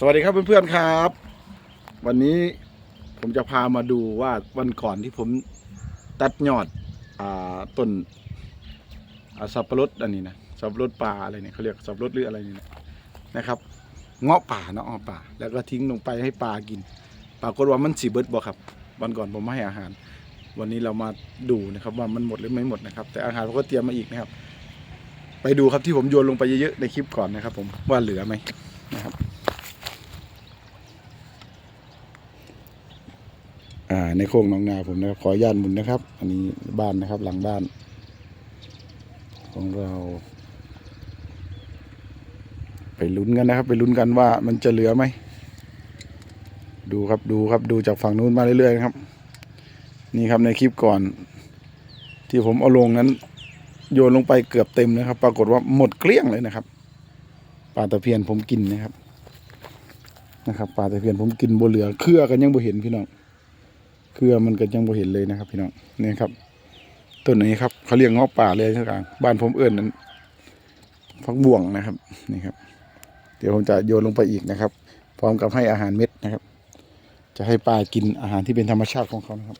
สวัสดีครับเพื่อนๆครับ วันนี้ผมจะพามาดูว่าวันก่อนที่ผมตัดยอดอ่าต้นสับปะรดอันนี้นะสับปะรดป่าอะไรเนี่ยเขาเรียกสับปะรดหรืออะไรนี่นะนะครับ เงาะป่าเนาะป่า แล้วก็ทิ้งลงไปให้ปลากินปรากฏว่ามันสีเบิดบ่ครับ วันก่อนผมไม่ให้อาหาร วันนี้เรามาดูนะครับว่ามันหมดหรือไม่หมดนะครับ แต่อาหารเราก็เตรียมมาอีกนะครับ ไปดูครับที่ผมโยนลงไปเยอะๆในคลิปก่อนนะครับ ผมว่าเหลือไหมนะครับ อ่าในโค้งหน้องนาผมนะครับขออนุญาตหมุนนะครับ อันนี้บ้านนะครับ หลังบ้าน ของเรา ไปลุ้นกันนะครับ ไปลุ้นกันว่ามันจะเหลือไหมดูครับดูครับดูจากฝั่งนู้นมาเรื่อยๆนะครับ นี่ครับในคลิปก่อน ที่ผมเอาลงนั้น โยนลงไปเกือบเต็มนะครับ ปรากฏว่าหมดเกลี้ยงเลยนะครับปลาตะเพียนผมกินนะครับนะครับปลาตะเพียนผมกินบ่เหลือเครือกันยังบ่เห็นพี่น้อง เครือมันก็ยังบ่เห็นเลยนะครับ พี่น้องนี่ครับต้นนี้ครับเขาเรียกเงาะป่าเลยทุกอย่างบ้านผมเอิ้นนั้นฟักบ่วงนะครับนี่ครับ เดี๋ยวผมจะโยนลงไปอีกนะครับ พร้อมกับให้อาหารเม็ดนะครับ จะให้ปลากินอาหารที่เป็นธรรมชาติของเขานะครับ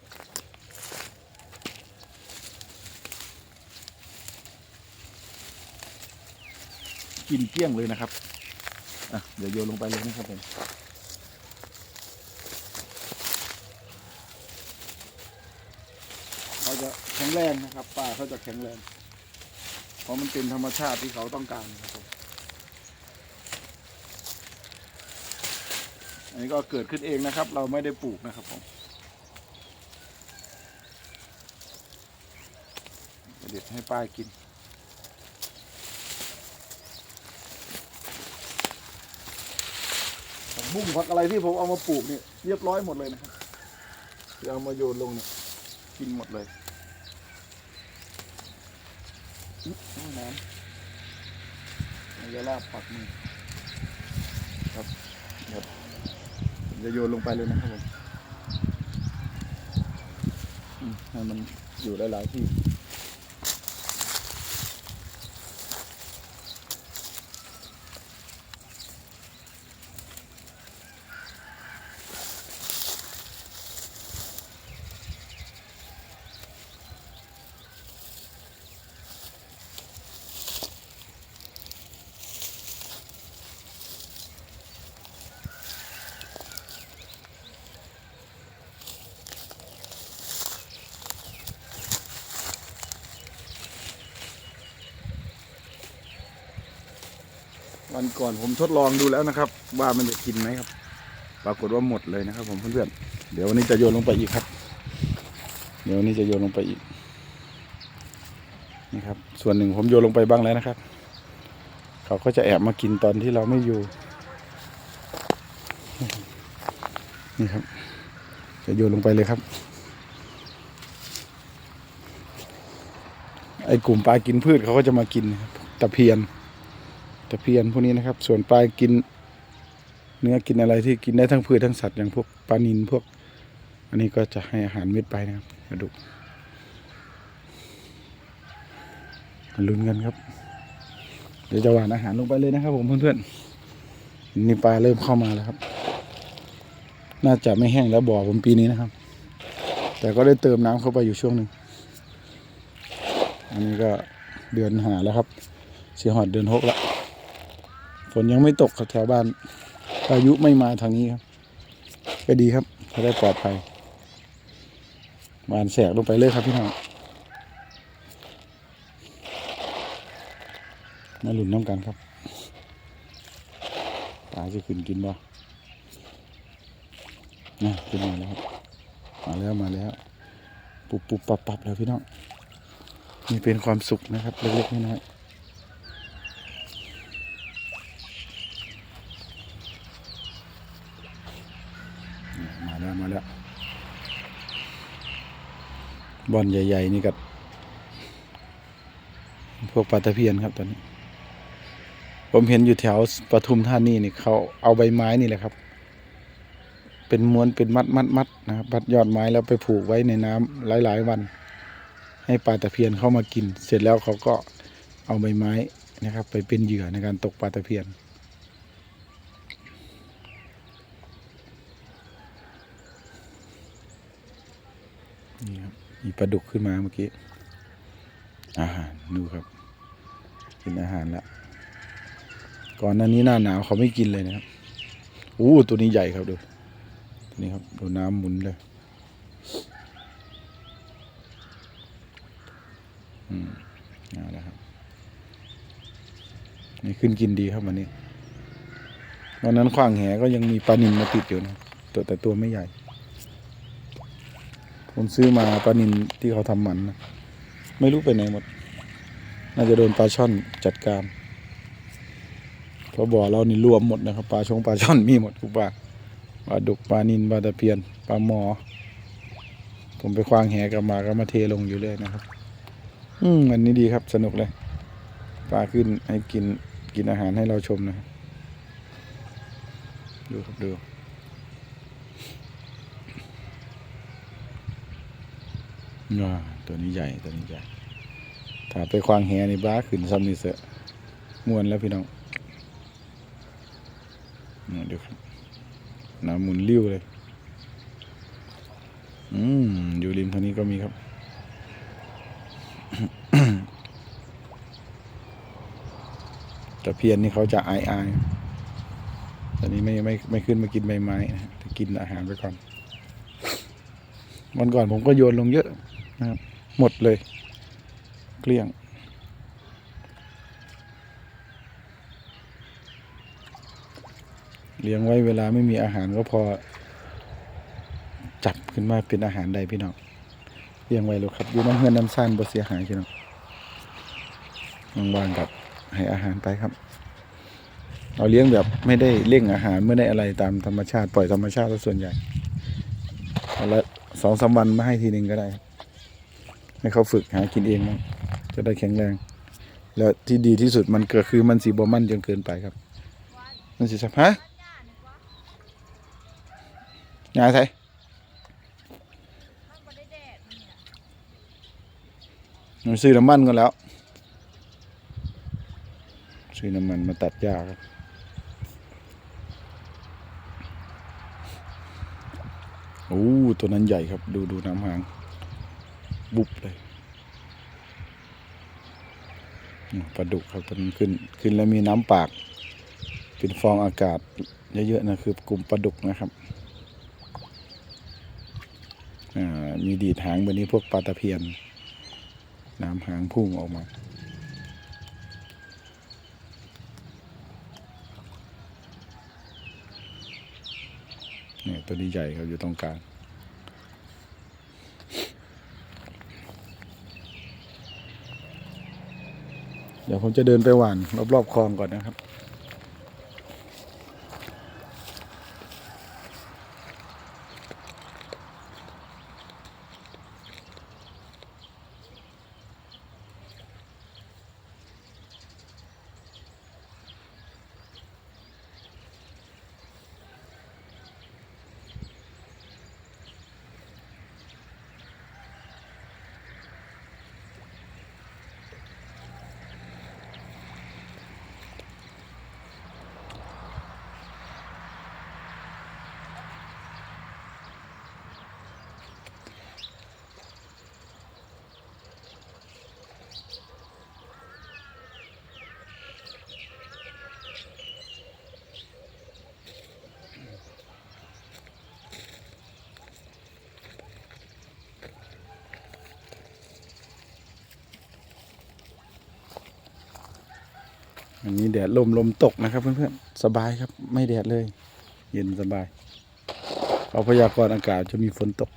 กินเกลี้ยงเลยนะครับ อะ เดี๋ยวโยนลงไปเลยนะครับผม เขาจะแข็งแรงนะครับป่าเขาจะแข็งแรง เพราะมันเป็นธรรมชาติที่เขาต้องการนะครับอันนี้ก็เกิดขึ้นเองนะครับ เราไม่ได้ปลูกนะครับผมเด็ดให้ป้ากินผักบุ้งผักอะไรที่ผมเอามาปลูกเนี่ยเรียบร้อยหมดเลยนะครับเอามาโยนลงเนี่ยกินหมดเลยน้ำน้ จะลาบปักมือครับครับจะโยนลงไปเลยนะครับผมให้มันอยู่หลายๆที่ วันก่อนผมทดลองดูแล้วนะครับ ว่ามันจะกินไหมครับ ปรากฏว่าหมดเลยนะครับ ผมเพื่อนๆเดี๋ยววันนี้จะโยนลงไปอีกครับ เดี๋ยววันนี้จะโยนลงไปอีกนี่ครับ ส่วนหนึ่งผมโยนลงไปบ้างแล้วนะครับ เขาก็จะแอบมากินตอนที่เราไม่อยู่นี่ครับ จะโยนลงไปเลยครับไอ้กลุ่มปลากินพืชเขาก็จะมากินตะเพียน ตะเพียนพวกนี้นะครับ ส่วนปลากิน เนื้อกินอะไรที่กินได้ทั้งพืชทั้งสัตว์อย่างพวกปลานินพวก อันนี้ก็จะให้อาหารเม็ดไปนะครับมาดูมาลุ้นกันครับ เดี๋ยวจะหวานอาหารลงไปเลยนะครับ ผมเพื่อนๆนี่ปลาเริ่มเข้ามาแล้วครับ น่าจะไม่แห้งแล้วบ่อผมปีนี้นะครับ แต่ก็ได้เติมน้ำเข้าไปอยู่ช่วงหนึ่งอันนี้ก็เดือนหาแล้วครับเสียหอดเดือนหกแล้ว นยังไม่ตกแถวบ้านพายุไม่มาทางนี้ครับ ก็ดีครับจะได้ปลอดภัยหวานแสกลงไปเลยครับพี่น้องมาหลุนน้ำกันครับปลาจะขึ้นกินบ่นะขึ้นมาแล้วครับมาแล้วมาแล้ว ปุบปุบปับปับแล้วพี่น้องนี่เป็นความสุขนะครับเล็กๆน้อยๆ มาแล้วมาแล้ว บอลใหญ่ ๆ นี่กับพวกปลาตะเพียนครับตอนนี้ ผมเห็นอยู่แถวปทุมธานีนี่เขาเอาใบไม้นี่แหละครับ เป็นม้วนเป็นมัดมัดมัดนะครับมัดยอดไม้แล้วไปผูกไว้ในน้ำหลาย ๆ วัน ให้ปลาตะเพียนเข้ามากิน เสร็จแล้วเขาก็เอาใบไม้นะครับ ไปเป็นเหยื่อในการตกปลาตะเพียน นี่ครับมีปลาดุกขึ้นมาเมื่อกี้ อาหารดูครับ กินอาหารละก่อนหน้านี้หน้าหนาวเขาไม่กินเลยนะครับอู้ตัวนี้ใหญ่ครับดูตัวนี้ครับดูน้ำหมุนเลยอืมเอาละครับนี่ขึ้นกินดีครับวันนี้วันนั้นขว้างแหก็ยังมีปลานินมาติดอยู่นะตัวแต่ตัวไม่ใหญ่ ผมซื้อมาปลานินที่เขาทำหมันนะไม่รู้ไปไหนหมด น่าจะโดนปลาช่อนจัดการเพราะบ่อเรานี่รวมหมดนะครับปลาชงปลาช่อนมีหมดทุกปลาปลาดุกปลานินปลาตะเพียนปลาหมอ ผมไปคว้างแหกลับมาก็มาเทลงอยู่เลยนะครับ อืมอันนี้ดีครับสนุกเลยปลาขึ้นให้กินกินอาหารให้เราชมนะครับดูครับดู ว้าตัวนี้ใหญ่ตัวนี้ใหญ่ถ้าไปควางแหนี่บ้าขึ้นซ้ำนี่เสอะมวนแล้วพี่น้องนี่ดูครับน้ำหมุนลิ้วเลย อืม อยู่ริมทางนี้ก็มีครับ ตะเพียนนี่เขาจะอายอายตอนนี้ไม่ไม่ไม่ขึ้นมากินใบไม้นะจะกินอาหารไปก่อน วันก่อนผมก็โยนลงเยอะ นะครับหมดเลย เกลี้ยง เลี้ยงไว้เวลาไม่มีอาหารก็พอ จับขึ้นมาเป็นอาหารใดพี่น้องเลี้ยงไว้แล้วครับอยู่น้ำเฮือนน้ำซ่านบ่เสียหายพี่น้องว่างๆกับให้อาหารไปครับเราเลี้ยงแบบไม่ได้เร่งอาหารไม่ได้อะไรตามธรรมชาติปล่อยธรรมชาติส่วนใหญ่เอาละสองสามวันมาให้ทีหนึ่งก็ได้ครับ ให้เขาฝึกหากินเองมั้งจะได้แข็งแรง แล้วที่ดีที่สุดมันก็คือมันสีบอมันจนเกินไปครับมันสีสับฮะงายไทยมันซื้อน้ำมันกันแล้ว ซื้อน้ำมันมาตัดหญ้าครับโอ้ตัวนั้นใหญ่ครับ ดูดูน้ำหาง บุบเลยปลาดุกครับตันขึ้นขึ้นแล้วมีน้ำปาก เป็นฟองอากาศเยอะๆนะคือกลุ่มปลาดุกนะครับอ่ามีดีดหางแบบนี้พวกปลาตะเพียน น้ำหางพุ่งออกมาเนี่ยตัวนี้ใหญ่ครับอยู่ตรงกลาง เดี๋ยวผมจะเดินไปหว่านรอบๆคลองก่อนนะครับ อันนี้แดดลมลมตกนะครับเพื่อนๆสบายครับไม่แดดเลย เย็นสบายเขาพยากรณ์อากาศจะมีฝนตก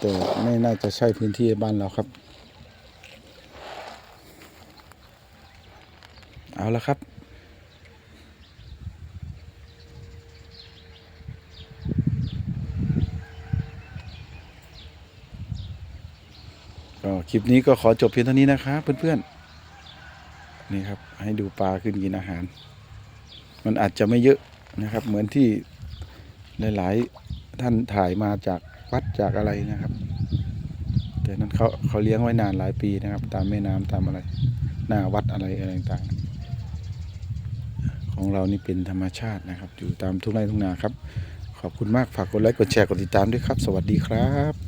แต่ไม่น่าจะใช่พื้นที่บ้านเราครับ เอาละครับก็คลิปนี้ก็ขอจบเพียงเท่านี้นะครับเพื่อนๆ นี่ครับ ให้ดูปลาขึ้นกินอาหาร มันอาจจะไม่เยอะนะครับ เหมือนที่หลาย ๆ ท่านถ่ายมาจากวัดจากอะไรนะครับ แต่นั้นเขาเขาเลี้ยงไว้นานหลายปีนะครับ ตามแม่น้ำตามอะไร หน้าวัดอะไรอะไรต่างๆ ของเรานี่เป็นธรรมชาตินะครับ อยู่ตามทุ่งไร่ทุ่งนาครับ ขอบคุณมากฝากกดไลค์กดแชร์กดติดตามด้วยครับ สวัสดีครับ